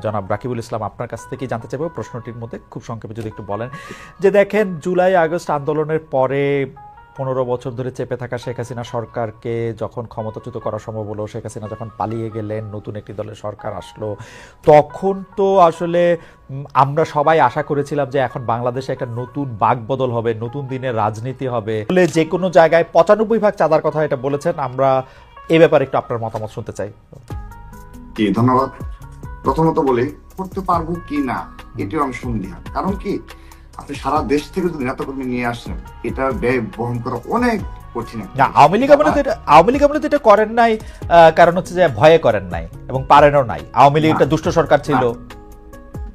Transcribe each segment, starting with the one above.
জনাব রাকিবুল ইসলাম আপনার কাছ থেকে জানতে চাইব, প্রশ্নটির মধ্যে খুব সংক্ষেপে যদি একটু বলেন যে দেখেন, জুলাই, আগস্ট আন্দোলনের পরে পনেরো বছর ধরে চেপে থাকা শেখ হাসিনা সরকারকে যখন ক্ষমতাচ্যুত করা সম্ভব হলো, শেখ হাসিনা যখন পালিয়ে গেলেন, নতুন একটি দলের সরকার আসলো, তখন তো আসলে আমরা সবাই আশা করেছিলাম যে এখন বাংলাদেশে একটা নতুন বাকবদল হবে, নতুন দিনের রাজনীতি হবে। বলে যে কোনো জায়গায় পঁচানব্বই ভাগ চাঁদার কথা এটা বলেছেন, আমরা এ ব্যাপারে একটু আপনার মতামত শুনতে চাই। ধন্যবাদ। প্রথমত বলি করতে পারব কি না এটিও আমি সন্দেহ। কারণ কি আপনি সারা দেশ থেকে যদি নেতাকর্মী নিয়ে আসেন এটা ব্যয় বহন করা অনেক কঠিন না আওয়ামী লীগ আমরা আওয়ামী লীগ আমলে তো এটা করেন নাই আহ, কারণ হচ্ছে যে ভয়ে করেন নাই এবং পারেনও নাই। আওয়ামী লীগ একটা দুষ্ট সরকার ছিল।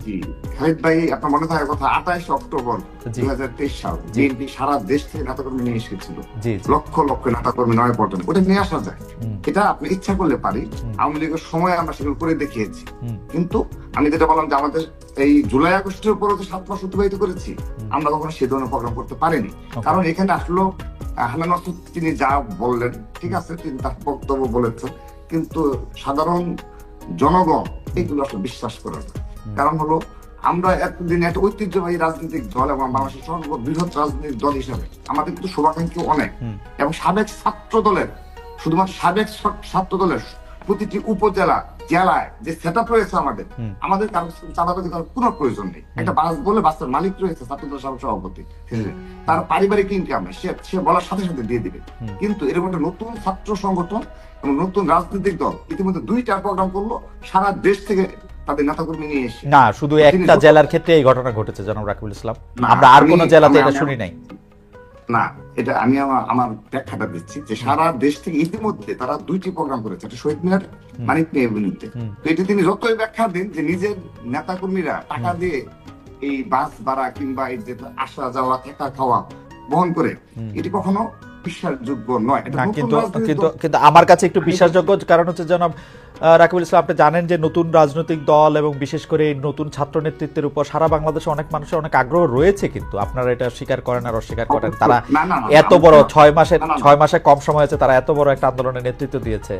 জি। খালিদ ভাই আপনার মনে থাকার কথা আঠাশ অক্টোবর দুই হাজার তেইশ সাল বিএনপি সারা দেশ থেকে নেতাকর্মী নিয়ে এসেছিল। জি জি। লক্ষ লক্ষ নেতাকর্মী নয় পর্যন্ত। ওটা নিয়ে আসা যায়। এটা আপনি ইচ্ছা করলে পারি। আওয়ামী লীগের সময় আমরা সেগুলো করে দেখিয়েছি। কিন্তু আমি যেটা বললাম যে আমাদের এই জুলাই আগস্টের উপরে তো সাত মাস অতিবাহিত করেছি। আমরা কখনো সে ধরনের প্রোগ্রাম করতে পারিনি। কারণ এখানে আসলো হানান তিনি যা বললেন ঠিক আছে তিনি তার বক্তব্য বলেছেন। কিন্তু সাধারণ জনগণ এগুলো আসলে বিশ্বাস করে না। কারণ হলো আমরা এতদিন একটা ঐতিহ্যবাহী রাজনৈতিক দল এবং বাংলাদেশের সর্ববৃহৎ রাজনৈতিক দল হিসাবে আমাদের কিন্তু শুভাকাঙ্ক্ষী অনেক। এবং সাবেক ছাত্র দলের শুধুমাত্র সাবেক ছাত্র দলের প্রতিটি উপজেলা জেলায় যে সেট আপ রয়েছে আমাদের আমাদের কারও চাঁদাবাজি করার কোনো প্রয়োজন নেই। একটা বাস বলে বাসের মালিক রয়েছে ছাত্র দল সাবেক সভাপতি তার পারিবারিক ইনকাম সে সে বলার সাথে সাথে দিয়ে দিবে। কিন্তু এরকম একটা নতুন ছাত্র সংগঠন এবং নতুন রাজনৈতিক দল ইতিমধ্যে দুইটা প্রোগ্রাম করল সারা দেশ থেকে তাদের নেতাকর্মী নিয়ে এসে না শুধু একটা জেলার ক্ষেত্রে এই ঘটনা ঘটেছে জনাব রাকিবুল ইসলাম। আমরা আর কোন জেলাতে এটা শুনি নাই। না এটা আমি আমার ব্যাখ্যাটা দিচ্ছি যে সারা দেশ থেকে ইতিমধ্যে তারা দুইটি প্রোগ্রাম করেছে একটা শহীদ মিনার মানিক বিরুদ্ধে তো এটি তিনি যতই ব্যাখ্যা দিন যে নিজের নেতাকর্মীরা টাকা দিয়ে এই বাস ভাড়া কিংবা এই যে আসা যাওয়া থাকা খাওয়া বহন করে এটি কখনো বিশ্বাসযোগ্য নয়। কিন্তু কিন্তু কিন্তু আমার কাছে একটু বিশ্বাসযোগ্য কারণ হচ্ছে জনাব রাকিবুল ইসলাম আপনি জানেন যে নতুন রাজনৈতিক দল এবং বিশেষ করে নতুন ছাত্র নেতৃত্বের উপর সারা বাংলাদেশে অনেক মানুষের অনেক আগ্রহ রয়েছে কিন্তু। আপনারা এটা স্বীকার করেন আর অস্বীকার করেন। তারা এত বড় ছয় মাসের। ছয় মাসে কম সময় আছে তারা এত বড় একটা আন্দোলনের নেতৃত্ব দিয়েছে।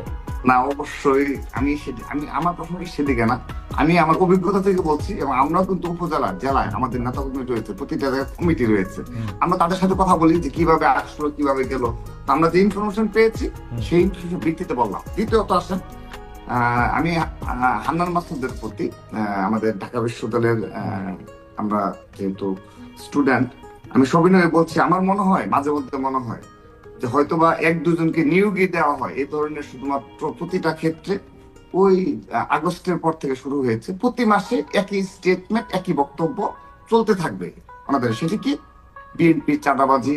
না অবশ্যই আমি আমি আমার প্রশ্ন সেদিকে না। আমি আমার অভিজ্ঞতা থেকে বলছি এবং আমরাও কিন্তু উপজেলা জেলায় আমাদের নেতা কর্মী রয়েছে প্রতিটা জায়গায় কমিটি রয়েছে। আমরা তাদের সাথে কথা বলি যে কীভাবে আসলো কীভাবে গেল। তো আমরা যে ইনফরমেশন পেয়েছি সেই ইনফরমেশন ভিত্তিতে বললাম। দ্বিতীয়ত আসেন আমি হান্নান মাসুদের প্রতি আমাদের ঢাকা বিশ্ববিদ্যালয়ের আমরা যেহেতু স্টুডেন্ট আমি সবিনয়ে বলছি আমার মনে হয় মাঝে মধ্যে মনে হয় যে হয়তোবা এক দুজনকে নিয়োগই দেওয়া হয় এই ধরনের শুধুমাত্র প্রতিটা ক্ষেত্রে ওই আগস্টের পর থেকে শুরু হয়েছে। প্রতি মাসে একই স্টেটমেন্ট একই বক্তব্য চলতে থাকবে। ওনাদের সেটি কি? বিএনপি চাঁদাবাজি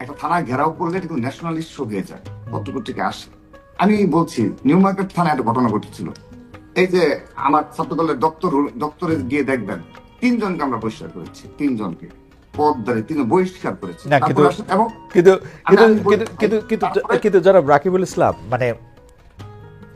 একটা থানা ঘেরাও করলে কিন্তু ন্যাশনাল ইস্যু হয়ে যায় পত্রপত্রিকা আসে আমি বলছি নিউ মার্কেট থানায় একটা ঘটনা ঘটেছিল। এই যে আমার ছাত্রদলের দপ্তর দপ্তরে গিয়ে দেখবেন তিনজনকে আমরা বহিষ্কার করেছি তিনজনকে। বহিষ্কার করেছে। এবং কিন্তু কিন্তু কিন্তু কিন্তু কিন্তু কিন্তু যারা রাকিবুল ইসলাম মানে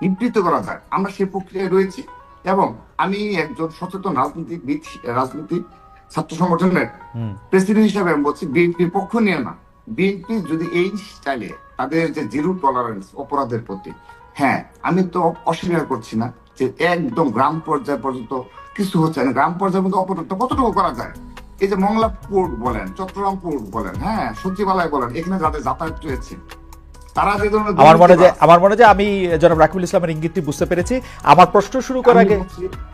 নিবৃত্ত করা যায়। আমরা সেই প্রক্রিয়ায় রয়েছি এবং আমি একজন সচেতন রাজনীতিবিদ রাজনীতি ছাত্র সংগঠনের প্রেসিডেন্ট হিসাবে আমি বলছি বিএনপির পক্ষ নিয়ে না। বিএনপি যদি এই স্টাইলে তাদের যে জিরো টলারেন্স অপরাধের প্রতি হ্যাঁ আমি তো অস্বীকার করছি না যে একদম গ্রাম পর্যায় পর্যন্ত কিছু হচ্ছে না। গ্রাম পর্যায়ে পর্যন্ত অপরাধটা কতটুকু করা যায়? এই যে মংলা পোর্ট বলেন চট্টগ্রাম পোর্ট বলেন হ্যাঁ সচিবালয় বলেন এখানে যাদের যাতায়াত রয়েছে তারা যে ধরনের আমার মনে যে আমার মনে যে আমি জনাব রাকিবুল ইসলামের ইঙ্গিতটি বুঝতে পেরেছি। আমার প্রশ্ন শুরু করার আগে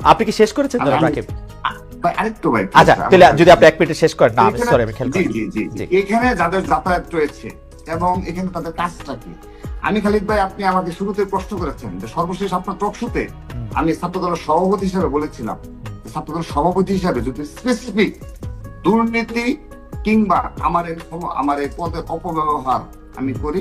আপনি কি শেষ করেছেন জনাব রাকিব? আরেকটু ভাই আচ্ছা তাহলে যদি আপনি এক মিনিটে শেষ করেন। না আমি সরি আমি খেয়াল জি জি জি জি। জি। এখানে যাদের যাতায়াত রয়েছে এবং এখানে তাদের কাজটা কি? আমি খালিদ ভাই আপনি আমাকে শুরুতে প্রশ্ন করেছেন যে সর্বশেষ আপনার টকশুতে। আমি ছাত্রদলের সভাপতি হিসেবে বলেছিলাম। যে ছাত্রদলের সভাপতি হিসাবে যদি স্পেসিফিক দুর্নীতি কিংবা আমার আমার এই পদের অপব্যবহার আমি করি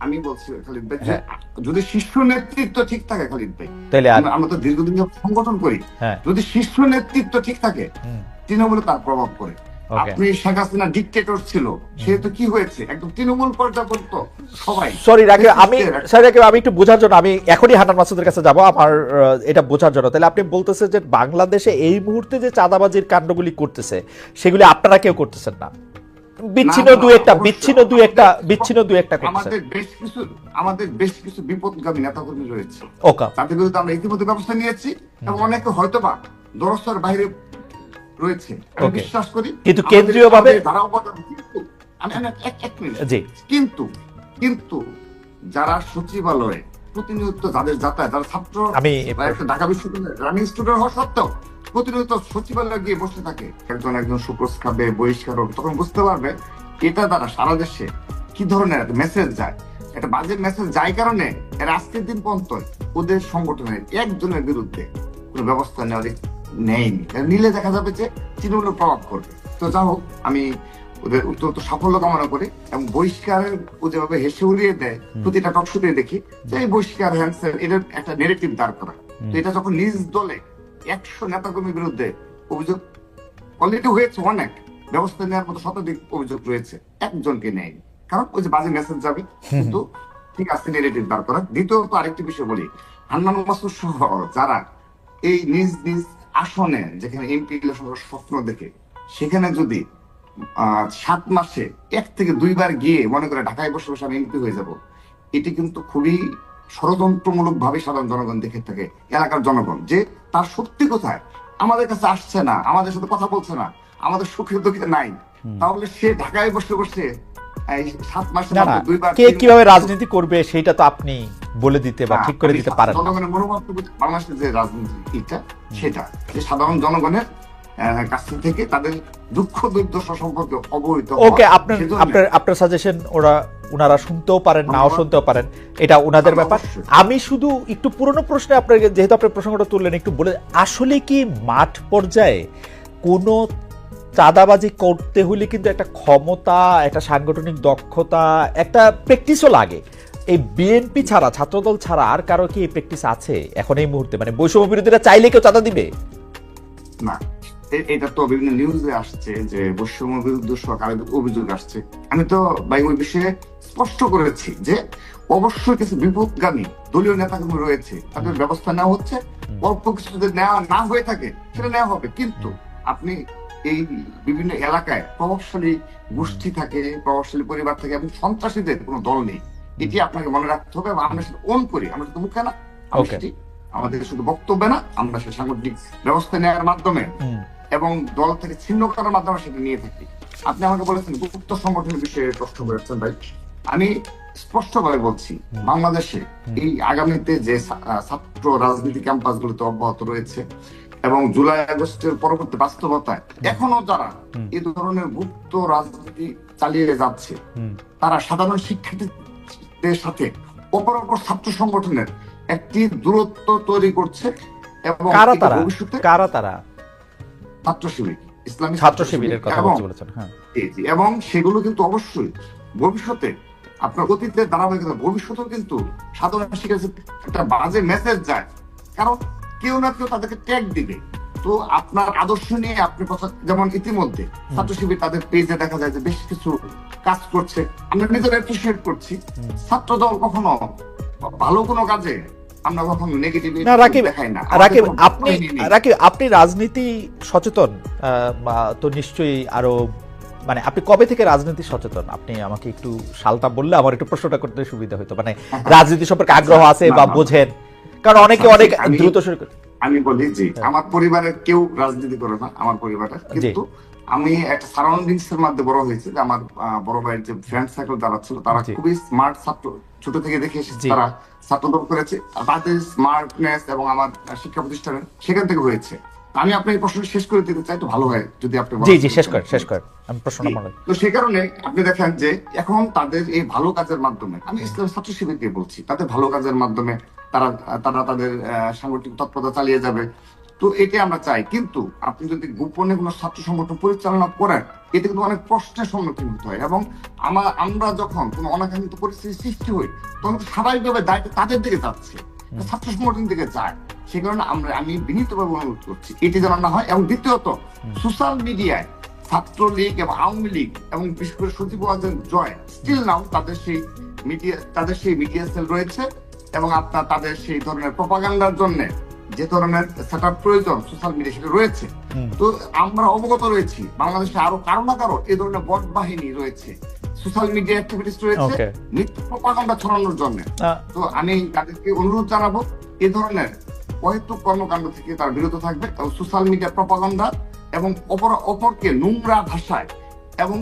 আমি বলছি খালিদ ভাই হ্যাঁ। যদি শীর্ষ নেতৃত্ব ঠিক থাকে খালিদ ভাই তাহলে আমরা- তো দীর্ঘদিন সংগঠন করি। হ্যাঁ। যদি শীর্ষ নেতৃত্ব ঠিক থাকে তৃণমূলে তার প্রভাব পড়ে। আপনি শেখ হাসিনা ডিকটেটর ছিল কি হয়েছে? একদম তৃণমূল পর্যন্ত সবাই। সরি রাকিব আমি সরি রাকিব আমি একটু বোঝার জন্য আমি এখনই হান্নান মাসুদের কাছে যাব আমার এটা বোঝার জন্য। তাহলে আপনি বলতেছেন যে বাংলাদেশে এই মুহূর্তে যে চাঁদাবাজির কাণ্ডগুলি করতেছে সেগুলি আপনারা কেউ করতেছেন না। বিচ্ছিন্ন দুই একটা বিচ্ছিন্ন দুই একটা বিচ্ছিন্ন দুই একটা আমাদের বেশ কিছু আমাদের বেশ কিছু বিপদগামী নেতাকর্মী রয়েছে। ওকা। তাদের বিরুদ্ধে আমরা ইতিমধ্যে ব্যবস্থা নিয়েছি এবং অনেকে হয়তোবা দরস্তার বাইরে রয়েছে। আমি বিশ্বাস করি কিন্তু কেন্দ্রীয়ভাবে- জি। কিন্তু কিন্তু যারা সচিবালয়ে প্রতিনিয়ত যাদের যাতায়াত যারা ছাত্র আমি ঢাকা বিশ্ববিদ্যালয়ের রানিং স্টুডেন্ট হওয়া সত্ত্বেও প্রতিনিয়ত সচিবালয়ে গিয়ে বসে থাকে। একজন একজন সুপ্রস খাবে বহিষ্কার হবে তখন বুঝতে পারবে এটা দ্বারা সারা দেশে কি ধরনের মেসেজ যায়। একটা বাজে মেসেজ যায় কারণে এর আজকের দিন পর্যন্ত ওদের সংগঠনের একজনের বিরুদ্ধে কোনো ব্যবস্থা নেওয়া নেয়নি। নিলে দেখা যাবে যে তৃণমূলের প্রভাব করবে। তো যা হোক আমি ওদের অত্যন্ত সাফল্য কামনা করি এবং বহিষ্কারের ও যেভাবে হেসে উড়িয়ে দেয় প্রতিটা টকশুতে দেখি যে এই বহিষ্কার হ্যান্সেল এটার একটা নেগেটিভ দাঁড় করা তো এটা যখন নিজ দলে একশো নেতাকর্মীর বিরুদ্ধে অভিযোগ অলরেডি হয়েছে অনেক। ব্যবস্থা নেওয়ার মতো শতাধিক অভিযোগ রয়েছে। একজনকে নেয়নি। কারণ ওই যে বাজে মেসেজ যাবে কিন্তু ঠিক আছে নেগেটিভ দাঁড় করা দ্বিতীয়ত আরেকটি বিষয় বলি হান্নান মাসুদ সহ যারা এই নিজ নিজ আসনে যেখানে এমপি স্বপ্ন দেখে সেখানে যদি আহ, সাত মাসে এক থেকে দুইবার গিয়ে মনে করে ঢাকায় বসে বসে আমি এমপি হয়ে যাব এটি কিন্তু খুবই ষড়যন্ত্রমূলক ভাবে সাধারণ জনগণ দেখে থাকে এলাকার জনগণ যে তার সত্যি কোথায় আমাদের কাছে আসছে না আমাদের সাথে কথা বলছে না আমাদের সুখে দুঃখে নাই। তাহলে সে ঢাকায় বসে বসে সাত মাসে না না মাত্র দুইবার কে কীভাবে রাজনীতি করবে সেটা তো আপনি বলে দিতে বা ঠিক করে দিতে পারেন জনগণের মনোভাব বাংলাদেশের যে রাজনীতি এটা সেটা। যে সাধারণ জনগণের কাছ থেকে তাদের দুঃখ দুর্দশা সম্পর্কে অবহিত ওকে আপনার আপনার আপনার সাজেশন ওরা ওনারা শুনতেও পারেন নাও শুনতেও পারেন। এটা ওনাদের ব্যাপার। আমি শুধু একটু পুরনো প্রশ্নে আপনাকে যেহেতু আপনি প্রসঙ্গটা তুললেন একটু বলে আসলে কি মাঠ পর্যায়ে কোনো চাঁদাবাজি করতে হলে কিন্তু একটা ক্ষমতা একটা সাংগঠনিক দক্ষতা একটা প্র্যাকটিসও লাগে। এই বিএনপি ছাড়া ছাত্রদল ছাড়া আর কারও কি এই প্র্যাকটিস আছে এখন এই মুহূর্তে? মানে বৈষম্য বিরোধীরা চাইলে কেউ চাঁদা দিবে? না। এটা তো বিভিন্ন নিউজে আসছে যে বৈষম্য বিরুদ্ধ সরকারের অভিযোগ আসছে। আমি তো ভাই ওই বিষয়ে স্পষ্ট করেছি যে অবশ্যই কিছু বিপদগামী দলীয় নেতাকর্মী রয়েছে। তাদের ব্যবস্থা নেওয়া হচ্ছে অল্প কিছু যদি নেওয়া না হয়ে থাকে সেটা নেওয়া হবে। কিন্তু আপনি এই বিভিন্ন এলাকায় প্রভাবশালী গোষ্ঠী থাকে প্রভাবশালী পরিবার থাকে এবং সন্ত্রাসীদের কোনো দল নেই। এটি আপনাকে মনে রাখতে হবে আমরা সেটা অন করি। আমরা শুধু মুখে না আমাদের শুধু বক্তব্য না আমরা সে সাংগঠনিক ব্যবস্থা নেওয়ার মাধ্যমে এবং দল থেকে ছিন্ন করার মাধ্যমে সেটা নিয়ে থাকি। আপনি আমাকে বলেছেন গুপ্ত সংগঠনের বিষয়ে প্রশ্ন করেছেন ভাই। আমি স্পষ্টভাবে বলছি বাংলাদেশে এই আগামীতে যে ছাত্র রাজনীতি ক্যাম্পাস গুলোতে অব্যাহত রয়েছে এবং জুলাই আগস্টের পরবর্তী বাস্তবতায় এখনও যারা। এই ধরনের গুপ্ত রাজনীতি চালিয়ে যাচ্ছে তারা সাধারণ শিক্ষার্থীদের সাথে অপর অপর ছাত্র সংগঠনের একটি দূরত্ব তৈরি করছে এবং ভবিষ্যতে কারা তারা? ছাত্র শিবির ইসলামী ছাত্র শিবিরের কথা বলেছেন হ্যাঁ। জি, এবং সেগুলো কিন্তু অবশ্যই ভবিষ্যতে আপনার অতীতের ধারাবাহিকতা ভবিষ্যতেও কিন্তু সাধারণ শিক্ষার্থী একটা বাজে মেসেজ যায়। কারণ কেউ না কেউ তাদেরকে ট্যাগ দিবে। তো আপনার আদর্শ নিয়ে আপনি কথা যেমন ইতিমধ্যে ছাত্র শিবির তাদের পেজে দেখা যায় যে বেশ কিছু কাজ করছে। আমরা নিজেরা অ্যাপ্রিসিয়েট করছি। ছাত্র দল কখনো ভালো কোনো কাজে আমরা কখনো নেগেটিভ না রাকিব না। রাকিব আপনি রাকিব আপনি রাজনীতি সচেতন? তো নিশ্চয়ই আরও মানে আপনি কবে থেকে রাজনীতি সচেতন? আপনি আমাকে একটু সালটা বললে আমার একটু প্রশ্নটা করতে সুবিধা হতো। মানে রাজনীতি সম্পর্কে আগ্রহ আছে বা। বোঝেন। কারণ অনেকে অনেক দ্রুত শুরু করে আমি বলি যে হ্যাঁ। আমার পরিবারের কেউ রাজনীতি করে না আমার পরিবারের। কিন্তু আমি একটা সারাউন্ডিংস এর মধ্যে বড় হয়েছে যে আমার বড় ভাইয়ের যে ফ্রেন্ড সার্কেল যারা ছিল তারা খুবই স্মার্ট ছাত্র ছোট থেকে দেখে এসেছে তারা ছাত্রদল করেছে। আর তাদের স্মার্টনেস এবং আমার শিক্ষা প্রতিষ্ঠানে সেখান থেকে হয়েছে। আমি আপনার প্রশ্ন শেষ করে দিতে চাই তো ভালো হয় যদি আপনি জি জি শেষ করেন। শেষ করেন আমি। মনে তো সেই কারণে আপনি দেখেন যে এখন তাদের এই ভালো কাজের মাধ্যমে আমি ইসলাম ছাত্র শিবিরকে বলছি তাদের ভালো কাজের মাধ্যমে তারা তারা তাদের সাংগঠনিক তৎপরতা চালিয়ে যাবে। তো এটাই আমরা চাই। কিন্তু আপনি যদি গোপনে কোনো ছাত্র সংগঠন পরিচালনা করেন এতে কিন্তু অনেক প্রশ্নের সম্মুখীন হতে হয় এবং আমার আমরা যখন কোনো অনাকাঙ্ক্ষিত পরিস্থিতির সৃষ্টি হই তখন স্বাভাবিকভাবে দায়িত্ব তাদের দিকে যাচ্ছে। ছাত্র সংগঠন দিকে যায়। সে কারণে আমরা আমি বিনীতভাবে অনুরোধ করছি এটি যেন না হয়। এবং দ্বিতীয়ত সোশ্যাল মিডিয়ায় ছাত্রলীগ এবং আওয়ামী লীগ এবং বিশেষ করে সচিব জয় স্টিল নাও তাদের সেই মিডিয়া তাদের সেই মিডিয়া সেল রয়েছে এবং আপনার তাদের সেই ধরনের প্রপাগান্ডার জন্য যে ধরনের সেট প্রয়োজন সোশ্যাল মিডিয়া সেটা রয়েছে। তো আমরা অবগত রয়েছি বাংলাদেশে আরও কারও না কারও এই ধরনের বট বাহিনী রয়েছে। সোশ্যাল মিডিয়া অ্যাক্টিভিটিস রয়েছে. মিথ্যা প্রপাগান্ডা ছড়ানোর জন্য। তো আমি তাদেরকে অনুরোধ জানাব এই ধরনের অহেতুক কর্মকাণ্ড থেকে তারা বিরত থাকবে সোশ্যাল মিডিয়া প্রপাগান্ডা এবং অপর অপরকে নোংরা ভাষায় এবং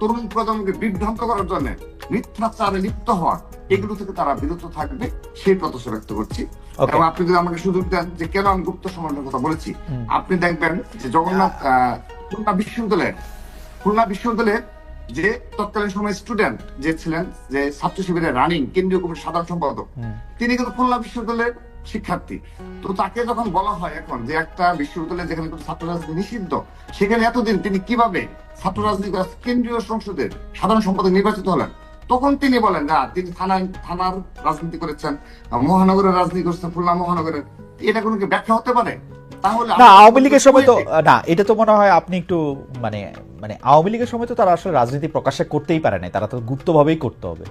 তরুণ প্রজন্মকে বিভ্রান্ত করার জন্য মিথ্যাচারে লিপ্ত হওয়া এগুলো থেকে তারা বিরত থাকবে সেই প্রত্যাশা ব্যক্ত করছি। এবং আপনি যদি আমাকে সুযোগ দেন যে কেন আমি গুপ্ত কথা বলেছি আপনি দেখবেন যে জগন্নাথ আহ, খুলনা বিশ্ববিদ্যালয়ের খুলনা বিশ্ববিদ্যালয়ের যে তৎকালীন সময় স্টুডেন্ট যে ছিলেন যে ছাত্র শিবিরের রানিং কেন্দ্রীয় কমিটির সাধারণ সম্পাদক তিনি কিন্তু খুলনা বিশ্ববিদ্যালয়ের শিক্ষার্থী। তো তাকে যখন বলা হয় এখন যে একটা বিশ্ববিদ্যালয়ে যেখানে ছাত্র রাজনীতি নিষিদ্ধ, সেখানে এতদিন তিনি কীভাবে ছাত্র রাজনীতি কেন্দ্রীয় সংসদের সাধারণ সম্পাদক নির্বাচিত হলেন? তখন তিনি বলেন, না, তিনি থানায়, থানার রাজনীতি করেছেন, মহানগরের রাজনীতি করেছেন, খুলনা মহানগরের। এটা কোনো কি ব্যাখ্যা হতে পারে? না আওয়ামী লীগের সময় তো না এটা তো মনে হয় আপনি একটু মানে মানে আওয়ামী লীগের সময় তো তারা আসলে রাজনীতি প্রকাশ্যে করতেই পারে নাই তারা তো গুপ্তভাবেই করতে হবে।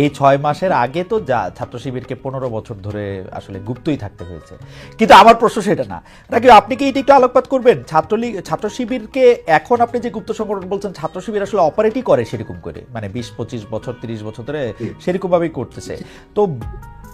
এই ছয় মাসের আগে তো যা ছাত্র শিবিরকে পনেরো বছর ধরে আসলে গুপ্তই থাকতে হয়েছে। কিন্তু আমার প্রশ্ন সেটা না। নাকি আপনি কি এটা একটু আলোকপাত করবেন? ছাত্রলীগ ছাত্র শিবিরকে এখন আপনি যে গুপ্ত সংগঠন বলছেন ছাত্র শিবির আসলে অপারেটই করে সেরকম করে মানে বিশ পঁচিশ বছর তিরিশ বছর ধরে জি। সেরকম ভাবেই করতেছে। তো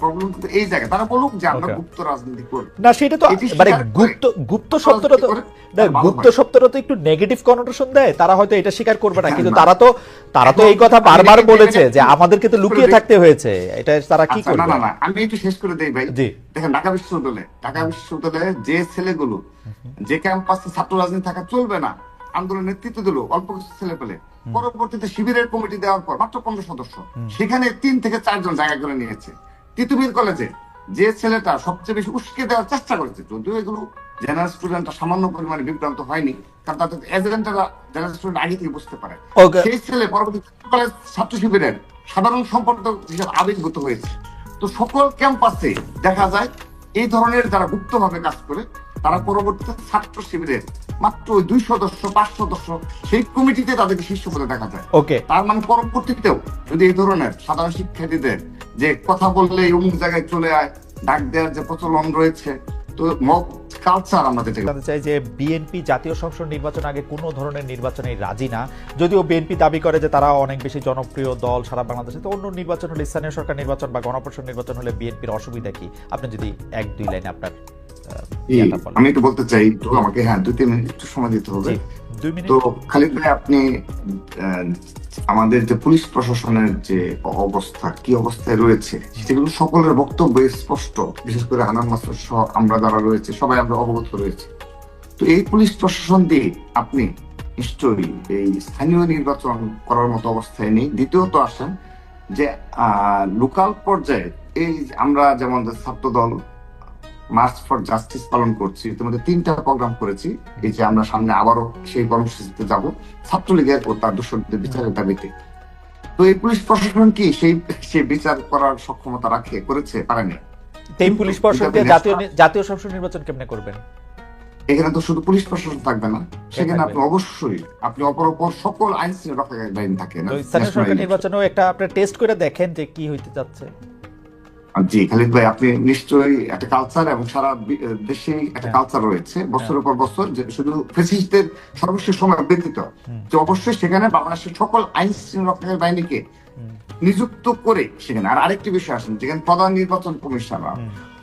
প্রবলেম কিন্তু এই জায়গায়। তারা বলুক যে আমরা. গুপ্ত রাজনীতি করি না সেটা তো মানে গুপ্ত গুপ্ত শব্দটা তো না, গুপ্ত শব্দটা তো একটু নেগেটিভ কনোটেশন দেয়। তারা হয়তো এটা স্বীকার করবে না। হ্যাঁ, কিন্তু তারা তো তারা তো এই কথা বারবার বলেছে যে আমাদেরকে তো লুকিয়ে থাকতে হয়েছে। এটা তারা কি আচ্ছা, করবে? না না আমি একটু শেষ করে দেই ভাই। দেখেন ঢাকা বিশ্ববিদ্যালয়ে ঢাকা বিশ্ববিদ্যালয়ে যে ছেলেগুলো যে ক্যাম্পাসে ছাত্র রাজনীতি থাকা চলবে না আন্দোলন নেতৃত্ব দিল অল্প কিছু ছেলে পেলে পরবর্তীতে শিবিরের কমিটি দেওয়ার পর মাত্র পনেরো সদস্য। সেখানে তিন থেকে চারজন জায়গা করে নিয়েছে। তিতুমির কলেজে যে ছেলেটা সবচেয়ে বেশি উস্কে দেওয়ার চেষ্টা করেছে যদিও এগুলো জেনারেল স্টুডেন্টরা সামান্য পরিমাণে বিভ্রান্ত হয়নি কারণ তাদের এজেন্টরা জেনারেল স্টুডেন্ট আগে থেকে বুঝতে পারে। সেই ছেলে পরবর্তী কলেজ ছাত্র শিবিরের সাধারণ সম্পাদক হিসেবে আবির্ভূত হয়েছে। তো সকল ক্যাম্পাসে দেখা যায় এই ধরনের যারা গুপ্তভাবে কাজ করে তারা পরবর্তীতে ছাত্র শিবিরের মাত্র ওই দুই সদস্য পাঁচ সদস্য সেই কমিটিতে তাদেরকে শীর্ষ পদে দেখা যায়। ওকে। তার মানে পরবর্তীতেও যদি এই ধরনের সাধারণ শিক্ষার্থীদের যে কথা বললে অমুক জায়গায় চলে আয় ডাক দেওয়ার যে প্রচলন রয়েছে তো মব কালচার যেটা জানতে চাই যে বিএনপি জাতীয় সংসদ নির্বাচন আগে কোনো ধরনের নির্বাচনে রাজি না। যদিও বিএনপি দাবি করে যে তারা অনেক বেশি জনপ্রিয় দল সারা বাংলাদেশে তো অন্য নির্বাচন হলে স্থানীয় সরকার নির্বাচন বা গণপরিষদ নির্বাচন হলে বিএনপির অসুবিধা কি? আপনি যদি এক দুই লাইনে আপনার। আমি একটু বলতে চাই একটু আমাকে হ্যাঁ দুই তিন মিনিট একটু সময় দিতে হবে। তো খালিদ ভাই আপনি আমাদের যে পুলিশ প্রশাসনের যে অবস্থা কি অবস্থায় রয়েছে সেগুলো সকলের বক্তব্য স্পষ্ট। বিশেষ করে মাস্টার সহ আমরা যারা রয়েছে সবাই আমরা অবগত রয়েছে। তো এই পুলিশ প্রশাসন দিয়ে আপনি নিশ্চয়ই এই স্থানীয় নির্বাচন করার মতো অবস্থায় নেই। দ্বিতীয়ত আসেন যে লোকাল পর্যায়ে এই আমরা যেমন ছাত্র দল মার্চ ফর জাস্টিস পালন করছি। ইতিমধ্যে তিনটা প্রোগ্রাম করেছি। এই যে আমরা সামনে আবারও সেই কর্মসূচিতে যাব। ছাত্রলীগের ও তার দোষরদের বিচারের দাবিতে। তো এই পুলিশ প্রশাসন কি সেই সেই বিচার করার সক্ষমতা রাখে করেছে পারেনি? এই পুলিশ প্রশাসন দিয়ে এটা জাতীয় জাতীয় সংসদ নির্বাচন কেমনে করবেন? এখানে তো শুধু পুলিশ প্রশাসন থাকবে না। সেখানে আপনি অবশ্যই আপনি অপরাপর সকল আইন শৃঙ্খলা বাহিনী থাকে না। স্থানীয় সরকার নির্বাচনেও একটা আপনার টেস্ট করে দেখেন যে কি হইতে যাচ্ছে। জি খালিদ ভাই আপনি নিশ্চয়ই একটা কালচার এবং সারা একটা হ্যাঁ। কালচার রয়েছে বছরের পর বছর যে শুধু ফেসিস্টদের সর্বশেষ সময় ব্যতীত। যে অবশ্যই সেখানে বাংলাদেশের সকল আইন শৃঙ্খলা বাহিনীকে নিযুক্ত করে সেখানে। আর আরেকটি বিষয় আসেন যেখানে প্রধান নির্বাচন কমিশনার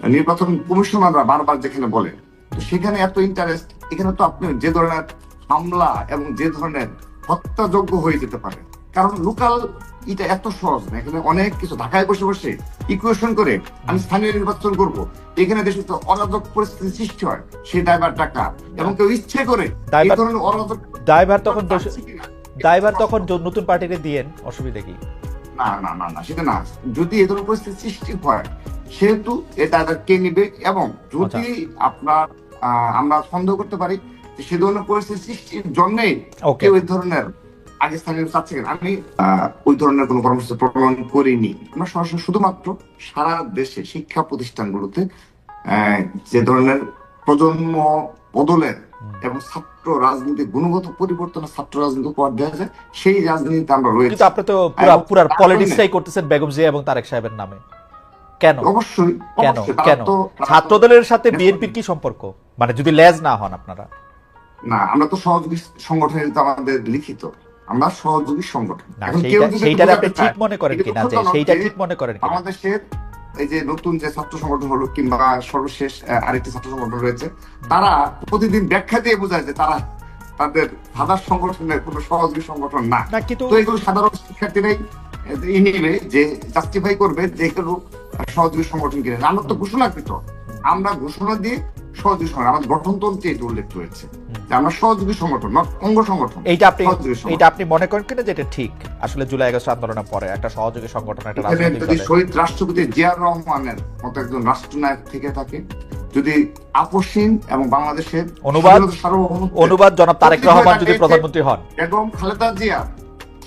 নির্বাচন কমিশনাররা বারবার যেখানে বলে সেখানে এত ইন্টারেস্ট এখানে তো আপনি যে ধরনের হামলা এবং যে ধরনের হত্যাযোগ্য হয়ে যেতে পারে। কারণ লোকাল এটা এত সহজ না। এখানে অনেক কিছু ঢাকায় বসে বসে ইকুয়েশন করে আমি স্থানীয় নির্বাচন করব। এখানে দেশে তো অরাজক পরিস্থিতি সৃষ্টি হয় সেই ড্রাইভার টাকা এবং কেউ ইচ্ছে করে এই ধরনের অরাজক দায়ভার তখন দায়ভার তখন নতুন পার্টিকে দিয়েন অসুবিধা কি? না না না না সেটা না। যদি এ ধরনের পরিস্থিতি সৃষ্টি হয় সেহেতু এটা কে নিবে এবং যদি আপনার আহ, আমরা সন্দেহ করতে পারি সে ধরনের পরিস্থিতি সৃষ্টির জন্যই ওকে কেউ এই ধরনের আগে স্থানীয়। আমি ওই ধরনের কোনো কর্মসূচি প্রণয়ন করিনি। আমরা সরাসরি শুধুমাত্র সারা দেশে শিক্ষা প্রতিষ্ঠানগুলোতে যে ধরনের প্রজন্ম বদলের এবং ছাত্র রাজনীতি গুণগত ছাত্র রাজনীতি উপহার দেওয়া যায় সেই রাজনীতিতে আমরা রয়েছি। কিন্তু আপনি তো পুরা এবং পলিটিক্সটাই করতেছেন বেগম জিয়া এবং তারেক সাহেবের নামে। কেন? অবশ্যই কেন? কেন? তো- তারা তো- ছাত্রদলের সাথে বিএনপির কি সম্পর্ক? মানে যদি লেজ না হন আপনারা। না আমরা তো সহযোগী সংগঠনের আমাদের লিখিত। আমরা সহযোগী সংগঠন। সেইটার আপনি ঠিক মনে করেন কিনা যে সেইটা ঠিক মনে করেন বাংলাদেশের এই যে নতুন যে ছাত্র সংগঠন হলো কিংবা সর্বশেষ আরেকটি ছাত্র সংগঠন রয়েছে তারা প্রতিদিন ব্যাখ্যা দিয়ে বোঝায় যে তারা তাদের সাধারণ সংগঠনের কোনো সহযোগী সংগঠন না। তো এগুলো সাধারণ শিক্ষার্থীরাই ই নিবে যে জাস্টিফাই করবে যে এগুলো সহযোগী সংগঠন কিনে। আমরা তো ঘোষণাকৃত। আমরা ঘোষণা দিয়ে সহযোগী সংগঠন আমাদের গঠনতন্ত্রে এটা উল্লেখ রয়েছে। যে আমরা সহযোগী সংগঠন নট অঙ্গ সংগঠন আপনি এটা আপনি মনে করেন কিনা যে এটা ঠিক? আসলে জুলাই আগস্ট আন্দোলনের পরে একটা সহযোগী সংগঠন একটা যদি শহীদ রাষ্ট্রপতি জিয়াউর রহমানের মতো একজন রাষ্ট্রনায়ক থেকে থাকে যদি আপসীন এবং বাংলাদেশের অনুবাদ- অনুবাদ জনাব তারেক রহমান যদি প্রধানমন্ত্রী হন। বেগম খালেদা জিয়া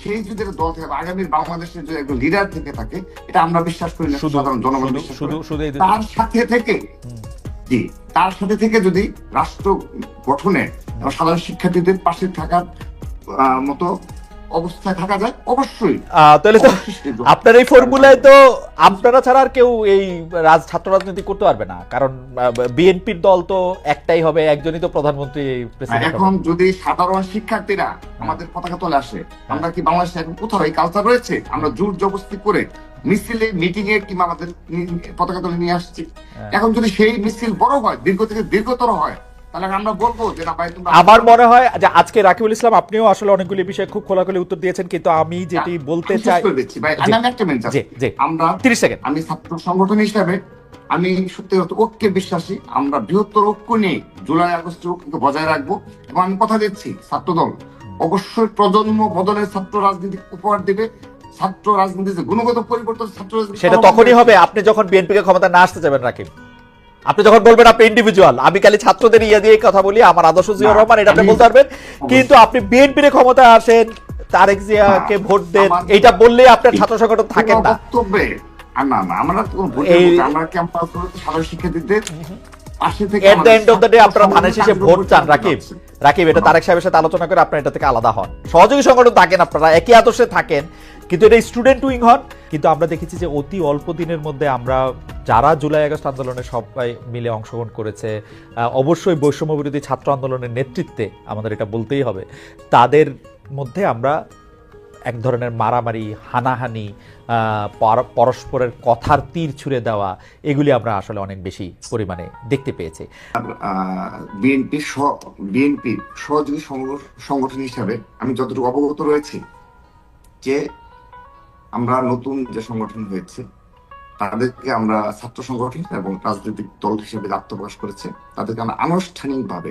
সেই যদি দল থেকে বা আগামীর বাংলাদেশের যদি একজন লিডার থেকে থাকে এটা আমরা বিশ্বাস করি না সাধারণ জনগণ বিশ্বাস শুধু করে। তার সাথে থেকে। জি তার সাথে থেকে যদি রাষ্ট্র গঠনে সাধারণ শিক্ষার্থীদের পাশে থাকার মতো অবস্থায় থাকা যায় অবশ্যই। তাহলে তো অবশ্যই সে দল। আপনার এই ফর্মুলায় তো আপনারা ছাড়া আর কেউ এই রাজ ছাত্র রাজনীতি করতে পারবে না। কারণ বিএনপির দল তো একটাই হবে একজনই তো প্রধানমন্ত্রী এখন যদি সাধারণ শিক্ষার্থীরা আমাদের পতাকা তোলে আসে আমরা কি বাংলাদেশে এখন কোথাও এই কালচার রয়েছে? আমরা জোর জবস্তি করে মিছিলে মিটিং এ কিংবা আমাদের পতাকা তুলে নিয়ে আসছি? হ্যাঁ। এখন যদি সেই মিছিল বড় হয় দীর্ঘ থেকে দীর্ঘতর হয় আমার মনে হয় যে আজকে রাকিবুল ইসলাম আপনিও আসলে অনেকগুলি বিষয়ে খুব খোলাখুলি উত্তর দিয়েছেন কিন্তু আমি যেটি বলতে চাই আমরা তিরিশ সেকেন্ড। আমি ছাত্র সংগঠন হিসাবে আমি সত্যি ঐক্যে বিশ্বাসী। আমরা বৃহত্তর ঐক্য নিয়ে জুলাই ঐক্যকে বজায় রাখব। এবং আমি কথা দিচ্ছি ছাত্রদল। অবশ্যই প্রজন্ম বদলের ছাত্র রাজনীতি উপহার দিবে। ছাত্র রাজনীতিতে গুণগত পরিবর্তন ছাত্র রাজনীতি সেটা তখনই হবে আপনি যখন বিএনপিকে ক্ষমতা না আসতে যাবেন রাকিব। আপনি যখন বলবেন আপনি ইন্ডিভিজুয়াল আমি খালি ছাত্রদের ইয়ে দিয়ে কথা বলি আমার আদর্শ জিয়া রহমান এটা আপনি বলতে পারবেন। কিন্তু আপনি বিএনপির ক্ষমতায় আসেন তারেক জিয়াকে ভোট দেন এইটা বললে আপনার ছাত্র সংগঠন থাকেন না। বক্তব্যে না না আমরা তো আমরা ক্যাম্পাস শিক্ষার্থীদের at the end of the day আপনারা ধানের শেষে ভোট চান রাকিব। রাকিব এটা তারেক সাহেবের সাথে আলোচনা করে আপনারা এটা থেকে আলাদা হন। সহযোগী সংগঠন থাকেন আপনারা একই আদর্শে থাকেন কিন্তু এটা স্টুডেন্ট উইং হন। কিন্তু আমরা দেখেছি যে অতি অল্প দিনের মধ্যে আমরা যারা জুলাই আগস্ট আন্দোলনে সবাই মিলে অংশগ্রহণ করেছে আহ, অবশ্যই বৈষম্য বিরোধী ছাত্র আন্দোলনের নেতৃত্বে আমাদের এটা বলতেই হবে। তাদের মধ্যে আমরা এক ধরনের মারামারি, হানাহানি পরস্পরের কথার তীর ছুঁড়ে দেওয়া, এগুলি আমরা আসলে অনেক বেশি পরিমাণে দেখতে পেয়েছি। বিএনপি বিএনপি সহযোগী সংগ- সংগঠন হিসাবে আমি যতটুকু অবগত রয়েছি যে আমরা নতুন যে সংগঠন হয়েছে, তাদেরকে আমরা ছাত্র সংগঠন এবং রাজনৈতিক দল হিসেবে আত্মপ্রকাশ করেছে, তাদেরকে আমরা আনুষ্ঠানিকভাবে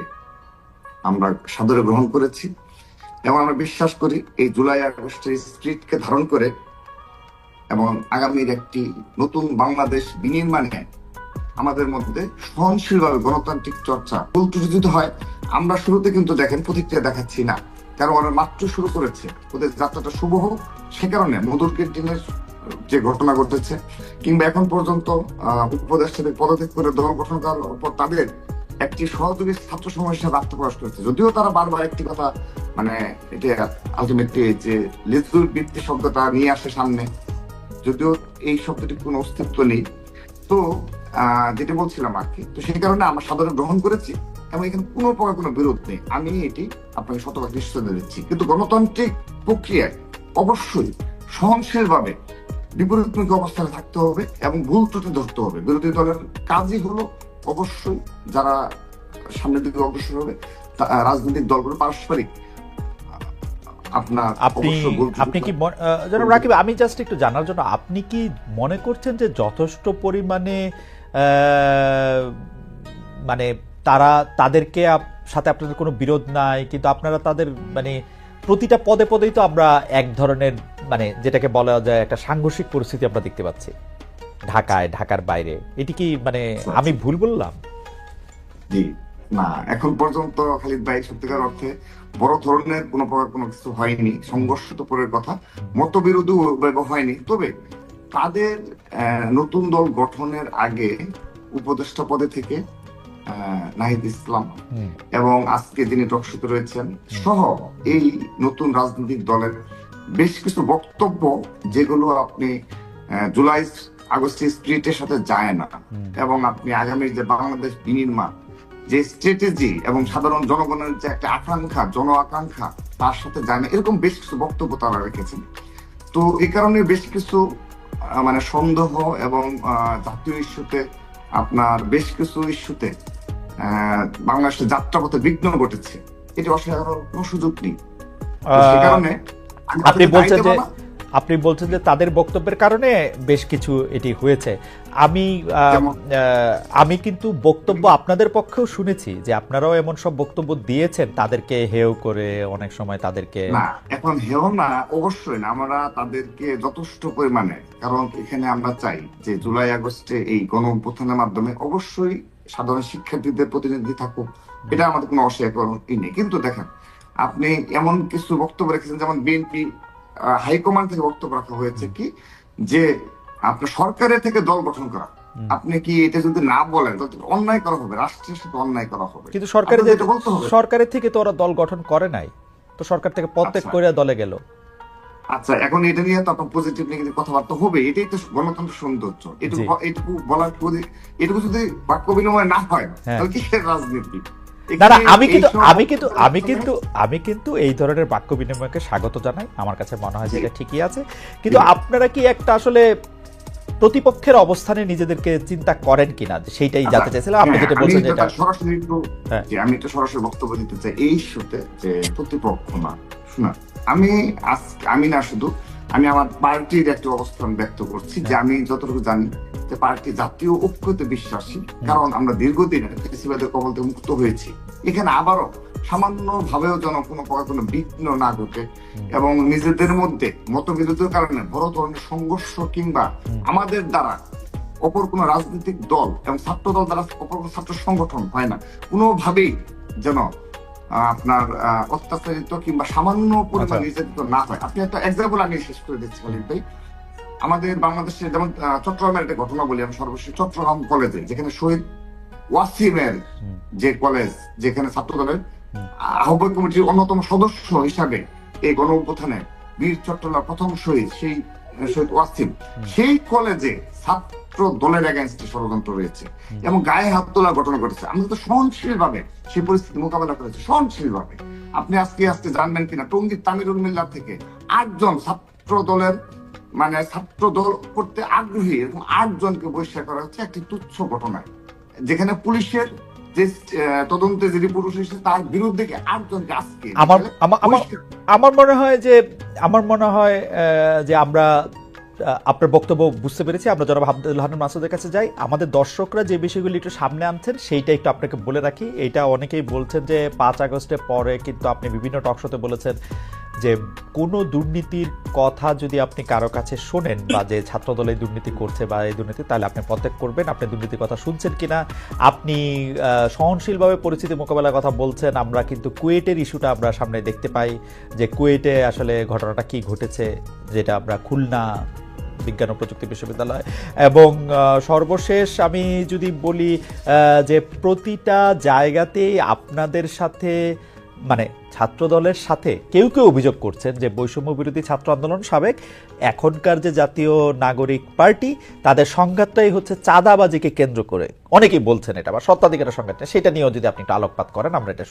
আমরা সাদরে গ্রহণ করেছি। এবং আমরা বিশ্বাস করি এই জুলাই আগস্টের স্পিরিটকে ধারণ করে এবং আগামীর একটি নতুন বাংলাদেশ বিনির্মাণে আমাদের মধ্যে সহনশীলভাবে গণতান্ত্রিক চর্চা যদি হয়। আমরা শুরুতে কিন্তু দেখেন, প্রতিক্রিয়া দেখাচ্ছি না। কারণ ওরা মাত্র শুরু করেছে। ওদের যাত্রাটা শুভ হোক, সে কারণে মধুর ক্যান্টিনের যে ঘটনা ঘটেছে, কিংবা এখন পর্যন্ত উপদেষ্টাদের পদত্যাগ করে দল গঠন করার পর তাদের একটি সহযোগী ছাত্র সমাজ হিসাবে আত্মপ্রকাশ করেছে। যদিও তারা বারবার একটি কথা মানে এটা আলটিমেটলি যে লেজুর বৃত্তি শব্দটা নিয়ে আসে সামনে, যদিও এই শব্দটি কোনো অস্তিত্ব নেই। তো যেটা বলছিলাম আর কি, তো সেই কারণে আমরা সাধারণ গ্রহণ করেছি এবং এখানে কোনো প্রকার কোনো বিরোধ নেই। আমি এটি আপনাকে শতভাগ নিশ্চয় দিচ্ছি। কিন্তু গণতান্ত্রিক প্রক্রিয়ায় অবশ্যই সহনশীলভাবে বিপরীতমুখী অবস্থানে থাকতে হবে এবং ভুল ত্রুটি ধরতে হবে। বিরোধী দলের কাজই হলো অবশ্যই যারা সামনের দিকে অগ্রসর হবে রাজনৈতিক দলগুলো পারস্পরিক আপনি কি আহ, জনাব রাকিব আমি জাস্ট একটু জানার জন্য আপনি কি মনে করছেন যে যথেষ্ট পরিমাণে মানে তারা তাদেরকে সাথে আপনাদের কোনো বিরোধ নাই কিন্তু আপনারা তাদের মানে প্রতিটা পদে পদেই তো আমরা এক ধরনের মানে যেটাকে বলা যায় একটা সাংঘর্ষিক পরিস্থিতি আমরা দেখতে পাচ্ছি। ঢাকায় ঢাকার বাইরে। এটি কি মানে আমি ভুল বললাম? জি না এখন পর্যন্ত খালিদ ভাই সত্যিকার অর্থে বড় ধরনের কোনো প্রকার কোনো কিছু হয়নি সংঘর্ষ তো পরের কথা মতবিরোধী হয়নি। তবে তাদের নতুন দল গঠনের আগে উপদেষ্টা পদে থেকে নাহিদ ইসলাম এবং আজকে যিনি টকশোতে রয়েছেন সহ এই নতুন রাজনৈতিক দলের বেশ কিছু বক্তব্য যেগুলো আপনি জুলাই স্পিরিটের সাথে যায় না। এবং আপনি আগামী যে বাংলাদেশ বিনির্মাণ যে স্ট্র্যাটেজি এবং সাধারণ জনগণের যে একটা আকাঙ্ক্ষা জন আকাঙ্ক্ষা তার সাথে যায় না। এরকম বেশ কিছু বক্তব্য তারা রেখেছেন। তো এই কারণে বেশ কিছু মানে সন্দেহ এবং জাতীয় ইস্যুতে আপনার বেশ কিছু ইস্যুতে আহ, বাংলাদেশের যাত্রাপথে বিঘ্ন ঘটেছে। এটি অসাধারণ কোনো সুযোগ নেই। সে কারণে আপনি বলছেন যে। আপনি বলছেন যে তাদের বক্তব্যের কারণে বেশ কিছু এটি হয়েছে। আমি আমি কিন্তু বক্তব্য আপনাদের পক্ষেও শুনেছি যে আপনারাও এমন সব বক্তব্য দিয়েছেন তাদেরকে হেয় করে অনেক সময় তাদেরকে না এখন হেও না অবশ্যই না। আমরা তাদেরকে যথেষ্ট পরিমাণে কারণ এখানে আমরা চাই যে জুলাই আগস্টে এই গণ মাধ্যমে অবশ্যই সাধারণ শিক্ষার্থীদের প্রতিনিধি থাকুক। এটা আমাদের কোনো অস্বীকারই নেই। কিন্তু দেখেন আপনি এমন কিছু বক্তব্য রেখেছেন যেমন বিএনপি হাইকমান্ড থেকে বক্তব্য রাখা হয়েছে কি? যে আপনার সরকারের থেকে দল গঠন করা। আপনি কি এটা যদি না বলেন অন্যায় করা হবে রাষ্ট্রের সাথে অন্যায় করা হবে। কিন্তু সরকারের। সরকারের থেকে তো ওরা দল গঠন করে নাই। তো সরকার থেকে পদত্যাগ আচ্ছা। করে দলে গেল। আচ্ছা এখন এটা নিয়ে তো আপনার পজিটিভ নেগেটিভ কথাবার্তা হবে। এটাই তো গণতন্ত্রের সৌন্দর্য। এটুকু। এটুকু বলার এটুকু যদি বাক্য বিনিময় না হয় হ্যাঁ। তাহলে কিসের রাজনীতি? না না আমি কিন্তু আমি কিন্তু আমি কিন্তু আমি কিন্তু এই ধরনের বাক্য বিনিময়কে স্বাগত জানাই। আমার কাছে মনে হয় যে এটা ঠিকই আছে। কিন্তু আপনারা কি একটা আসলে প্রতিপক্ষের অবস্থানে নিজেদেরকে চিন্তা করেন কিনা? সেইটাই জানতে চাইছিলাম। আপনি হ্যাঁ, যেটা বলছেন যেটা সরাসরি হ্যাঁ। যে আমি একটা সরাসরি বক্তব্য দিতে চাই এই ইস্যুতে যে প্রতিপক্ষ না। শোনা আমি আমি না শুধু আমি আমার পার্টির একটা অবস্থান ব্যক্ত করছি যে আমি যতটুকু জানি যে পার্টি জাতীয় ঐক্যতে বিশ্বাসী। কারণ আমরা দীর্ঘদিন ফেসিবাদের কবল থেকে মুক্ত হয়েছি। এখানে আবারও সামান্য ভাবেও যেন কোনো প্রকার কোনো বিঘ্ন না ঘটে এবং নিজেদের মধ্যে মতবিরোধের কারণে বড় ধরনের সংঘর্ষ কিংবা আমাদের দ্বারা অপর কোনো রাজনৈতিক দল এবং ছাত্র দল দ্বারা অপর কোনো ছাত্র সংগঠন হয় না। কোনোভাবেই যেন আপনার অত্যাচারিত কিংবা সামান্য পরিমাণ আচ্ছা। নির্যাতিত না হয় আপনি একটা এক্সাম্পল আমি শেষ করে দিচ্ছি খালিদ ভাই আমাদের বাংলাদেশে যেমন চট্টগ্রামের একটা ঘটনা বলি আমি সর্বশেষ চট্টগ্রাম কলেজে যেখানে শহীদ ওয়াসিমের যে কলেজ যেখানে ছাত্র দলের। আহ্বায়ক কমিটির অন্যতম সদস্য হিসাবে এই গণ অভ্যুত্থানে বীর চট্টলার প্রথম শহীদ সেই শহীদ ওয়াসিম সেই কলেজে ছাত্র দলের এগেনস্টে ষড়যন্ত্র রয়েছে। এবং গায়ে হাত তোলার ঘটনা ঘটেছে। আমরা তো সহনশীল ভাবে সেই পরিস্থিতি মোকাবেলা করেছি সহনশীল ভাবে আপনি আজকে আজকে জানবেন কিনা টঙ্গীর তামিরুল মিল্লা থেকে আটজন ছাত্র দলের মানে ছাত্র দল করতে আগ্রহী এরকম আটজনকে বহিষ্কার করা হচ্ছে একটি তুচ্ছ ঘটনায় যেখানে পুলিশের যে তদন্তে যে রিপোর্ট এসেছে তার বিরুদ্ধে আটজনকে আজকে আমার আমার মনে হয় যে আমার মনে হয় আহ, যে আমরা আপনার বক্তব্য বুঝতে পেরেছি। আমরা জনাব আব্দুল হান্নান মাসুদের কাছে যাই। আমাদের দর্শকরা যে বিষয়গুলি একটু সামনে আনছেন, সেইটা একটু আপনাকে বলে রাখি। এটা অনেকেই বলছেন যে পাঁচ আগস্টের পরে কিন্তু আপনি বিভিন্ন টকশোতে বলেছেন যে কোনো দুর্নীতির কথা যদি আপনি কারও কাছে শোনেন বা যে ছাত্রদল এই দুর্নীতি করছে বা এই দুর্নীতি, তাহলে আপনি প্রত্যেক করবেন। আপনি দুর্নীতির কথা শুনছেন কিনা? আপনি সহনশীলভাবে পরিস্থিতি মোকাবেলার কথা বলছেন। আমরা কিন্তু কুয়েটের ইস্যুটা আমরা সামনে দেখতে পাই যে কুয়েটে আসলে ঘটনাটা কি ঘটেছে, যেটা আমরা খুলনা বিজ্ঞান ও প্রযুক্তি বিশ্ববিদ্যালয় এবং সর্বশেষ আমি যদি বলি যে প্রতিটা জায়গাতেই আপনাদের সাথে মানে ছাত্র দলের সাথে কেউ কেউ অভিযোগ করছেন যে বৈষম্য বিরোধী ছাত্র আন্দোলন সাবেক এখনকার যে জাতীয় নাগরিক পার্টি, তাদের সংঘাতটাই হচ্ছে চাঁদাবাজিকে কেন্দ্র করে অনেকেই বলছেন এটা বা সত্ত্বাধিকারের সংঘাতটা, সেটা নিয়েও যদি আপনি একটু আলোকপাত করেন, আমরা এটা।